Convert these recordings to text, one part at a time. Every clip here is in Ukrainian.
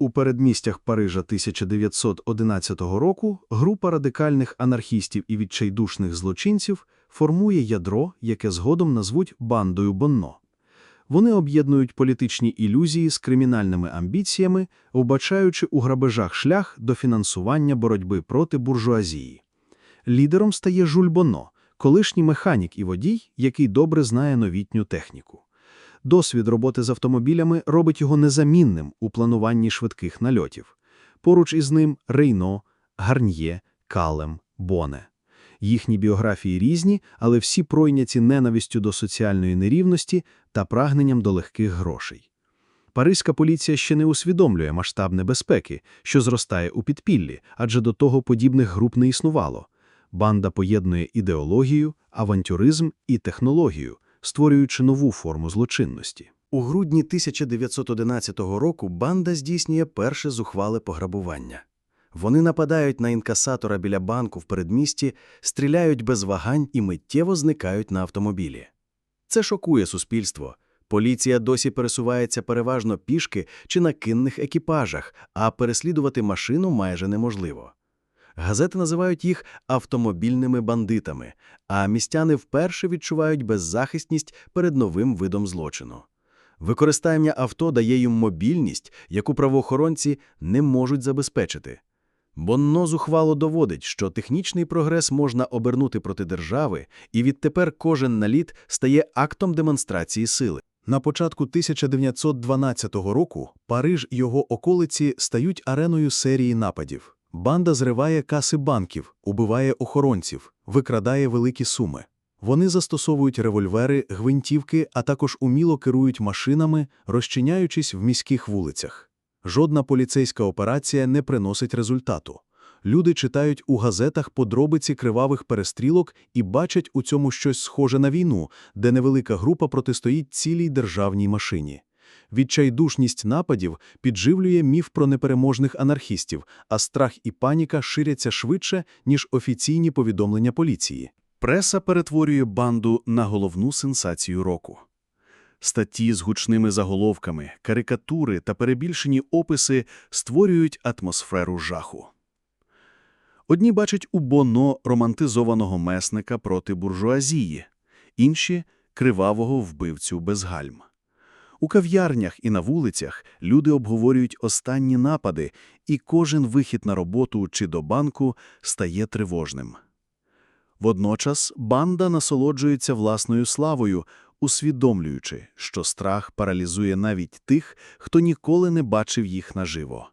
У передмістях Парижа 1911 року група радикальних анархістів і відчайдушних злочинців формує ядро, яке згодом назвуть бандою Бонно. Вони об'єднують політичні ілюзії з кримінальними амбіціями, вбачаючи у грабежах шлях до фінансування боротьби проти буржуазії. Лідером стає Жюль Бонно, колишній механік і водій, який добре знає новітню техніку. Досвід роботи з автомобілями робить його незамінним у плануванні швидких нальотів. Поруч із ним Рейно, Гарньє, Калем, Боне. Їхні біографії різні, але всі пройняті ненавистю до соціальної нерівності та прагненням до легких грошей. Паризька поліція ще не усвідомлює масштаб небезпеки, що зростає у підпіллі, адже до того подібних груп не існувало. Банда поєднує ідеологію, авантюризм і технологію, створюючи нову форму злочинності. У грудні 1911 року банда здійснює перше зухвале пограбування. Вони нападають на інкасатора біля банку в передмісті, стріляють без вагань і миттєво зникають на автомобілі. Це шокує суспільство. Поліція досі пересувається переважно пішки чи на кінних екіпажах, а переслідувати машину майже неможливо. Газети називають їх автомобільними бандитами, а містяни вперше відчувають беззахисність перед новим видом злочину. Використання авто дає їм мобільність, яку правоохоронці не можуть забезпечити. Бонно зухвало доводить, що технічний прогрес можна обернути проти держави, і відтепер кожен наліт стає актом демонстрації сили. На початку 1912 року Париж і його околиці стають ареною серії нападів. Банда зриває каси банків, убиває охоронців, викрадає великі суми. Вони застосовують револьвери, гвинтівки, а також уміло керують машинами, розчиняючись в міських вулицях. Жодна поліцейська операція не приносить результату. Люди читають у газетах подробиці кривавих перестрілок і бачать у цьому щось схоже на війну, де невелика група протистоїть цілій державній машині. Відчайдушність нападів підживлює міф про непереможних анархістів, а страх і паніка ширяться швидше, ніж офіційні повідомлення поліції. Преса перетворює банду на головну сенсацію року. Статті з гучними заголовками, карикатури та перебільшені описи створюють атмосферу жаху. Одні бачать у Боно романтизованого месника проти буржуазії, інші – кривавого вбивцю без гальм. У кав'ярнях і на вулицях люди обговорюють останні напади, і кожен вихід на роботу чи до банку стає тривожним. Водночас банда насолоджується власною славою, усвідомлюючи, що страх паралізує навіть тих, хто ніколи не бачив їх наживо.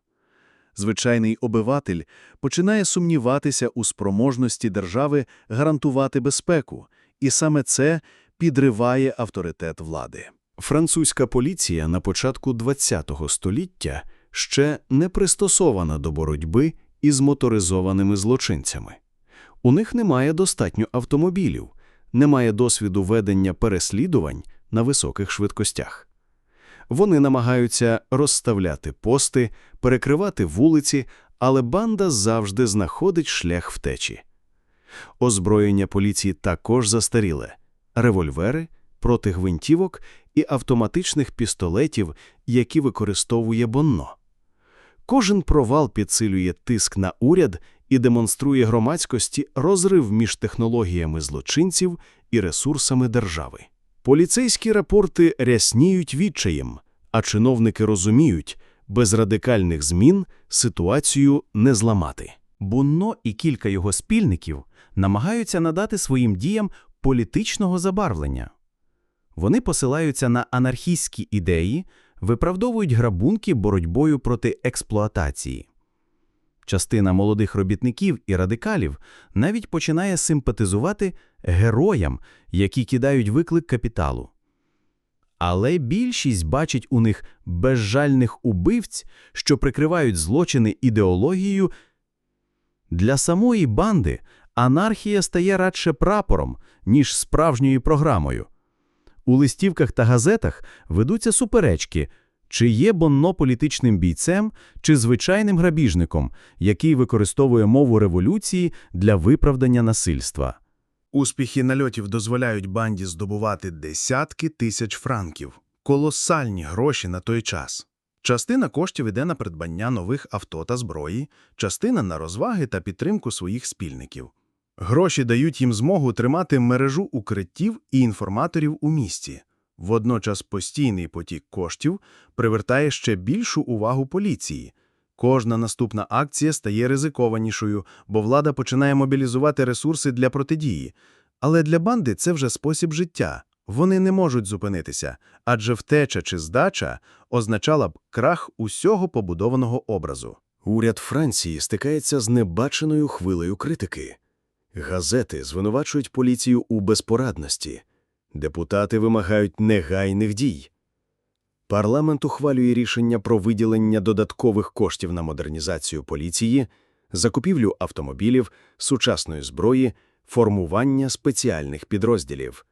Звичайний обиватель починає сумніватися у спроможності держави гарантувати безпеку, і саме це підриває авторитет влади. Французька поліція на початку ХХ століття ще не пристосована до боротьби із моторизованими злочинцями. У них немає достатньо автомобілів, немає досвіду ведення переслідувань на високих швидкостях. Вони намагаються розставляти пости, перекривати вулиці, але банда завжди знаходить шлях втечі. Озброєння поліції також застаріле – револьвери, протигвинтівок і автоматичних пістолетів, які використовує Бонно. Кожен провал підсилює тиск на уряд і демонструє громадськості розрив між технологіями злочинців і ресурсами держави. Поліцейські рапорти рясніють відчаєм, а чиновники розуміють, без радикальних змін ситуацію не зламати. Бунно і кілька його спільників намагаються надати своїм діям політичного забарвлення. Вони посилаються на анархістські ідеї, виправдовують грабунки боротьбою проти експлуатації. Частина молодих робітників і радикалів навіть починає симпатизувати героям, які кидають виклик капіталу. Але більшість бачить у них безжальних убивць, що прикривають злочини ідеологією. Для самої банди анархія стає радше прапором, ніж справжньою програмою. У листівках та газетах ведуться суперечки, чи є Бонно політичним бійцем, чи звичайним грабіжником, який використовує мову революції для виправдання насильства. Успіхи нальотів дозволяють банді здобувати десятки тисяч франків – колосальні гроші на той час. Частина коштів іде на придбання нових авто та зброї, частина на розваги та підтримку своїх спільників. Гроші дають їм змогу тримати мережу укриттів і інформаторів у місті. Водночас постійний потік коштів привертає ще більшу увагу поліції. Кожна наступна акція стає ризикованішою, бо влада починає мобілізувати ресурси для протидії. Але для банди це вже спосіб життя. Вони не можуть зупинитися, адже втеча чи здача означала б крах усього побудованого образу. Уряд Франції стикається з небаченою хвилею критики. Газети звинувачують поліцію у безпорадності. Депутати вимагають негайних дій. Парламент ухвалює рішення про виділення додаткових коштів на модернізацію поліції, закупівлю автомобілів, сучасної зброї, формування спеціальних підрозділів.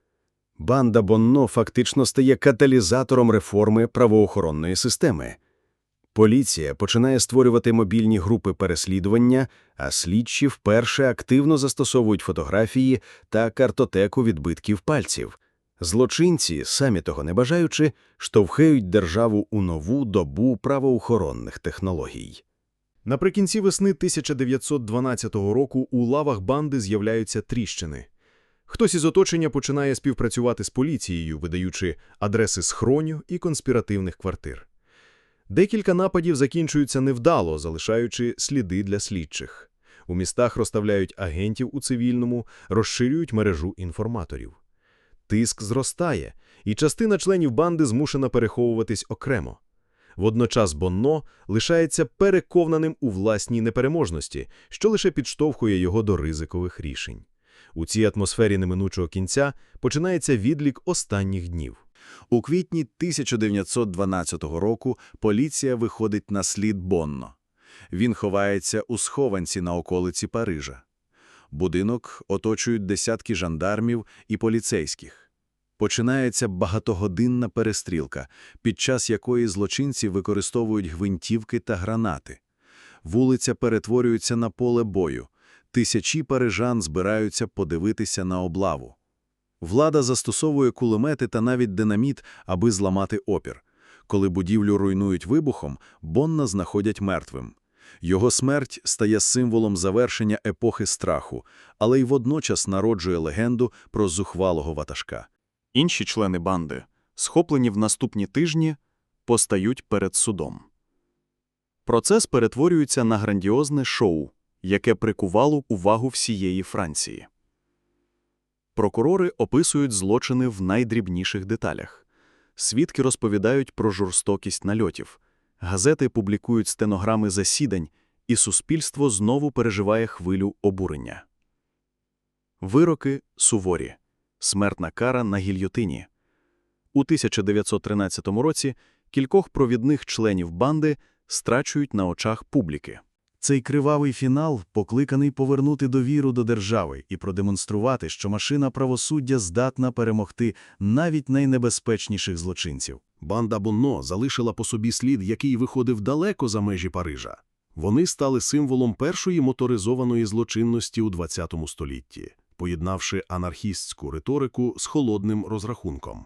Банда Бонно фактично стає каталізатором реформи правоохоронної системи. Поліція починає створювати мобільні групи переслідування, а слідчі вперше активно застосовують фотографії та картотеку відбитків пальців. Злочинці, самі того не бажаючи, штовхають державу у нову добу правоохоронних технологій. Наприкінці весни 1912 року у лавах банди з'являються тріщини. Хтось із оточення починає співпрацювати з поліцією, видаючи адреси схроню і конспіративних квартир. Декілька нападів закінчуються невдало, залишаючи сліди для слідчих. У містах розставляють агентів у цивільному, розширюють мережу інформаторів. Тиск зростає, і частина членів банди змушена переховуватись окремо. Водночас Бонно лишається переконаним у власній непереможності, що лише підштовхує його до ризикових рішень. У цій атмосфері неминучого кінця починається відлік останніх днів. У квітні 1912 року поліція виходить на слід Бонно. Він ховається у схованці на околиці Парижа. Будинок оточують десятки жандармів і поліцейських. Починається багатогодинна перестрілка, під час якої злочинці використовують гвинтівки та гранати. Вулиця перетворюється на поле бою. Тисячі парижан збираються подивитися на облаву. Влада застосовує кулемети та навіть динаміт, аби зламати опір. Коли будівлю руйнують вибухом, Бонна знаходять мертвим. Його смерть стає символом завершення епохи страху, але й водночас народжує легенду про зухвалого ватажка. Інші члени банди, схоплені в наступні тижні, постають перед судом. Процес перетворюється на грандіозне шоу, яке прикувало увагу всієї Франції. Прокурори описують злочини в найдрібніших деталях. Свідки розповідають про жорстокість нальотів. Газети публікують стенограми засідань, і суспільство знову переживає хвилю обурення. Вироки суворі. Смертна кара на гільйотині. У 1913 році кількох провідних членів банди страчують на очах публіки. Цей кривавий фінал покликаний повернути довіру до держави і продемонструвати, що машина правосуддя здатна перемогти навіть найнебезпечніших злочинців. Банда Бонно залишила по собі слід, який виходив далеко за межі Парижа. Вони стали символом першої моторизованої злочинності у ХХ столітті, поєднавши анархістську риторику з холодним розрахунком.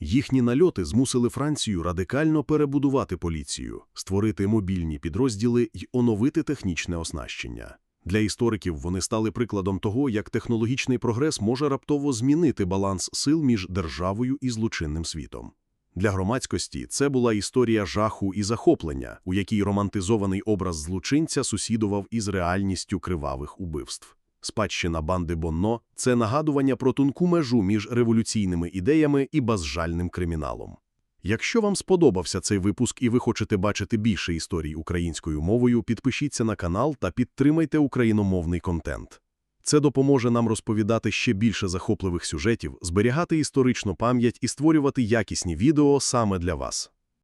Їхні нальоти змусили Францію радикально перебудувати поліцію, створити мобільні підрозділи й оновити технічне оснащення. Для істориків вони стали прикладом того, як технологічний прогрес може раптово змінити баланс сил між державою і злочинним світом. Для громадськості це була історія жаху і захоплення, у якій романтизований образ злочинця сусідував із реальністю кривавих убивств. Спадщина банди Бонно – це нагадування про тонку межу між революційними ідеями і безжальним криміналом. Якщо вам сподобався цей випуск і ви хочете бачити більше історій українською мовою, підпишіться на канал та підтримайте україномовний контент. Це допоможе нам розповідати ще більше захопливих сюжетів, зберігати історичну пам'ять і створювати якісні відео саме для вас.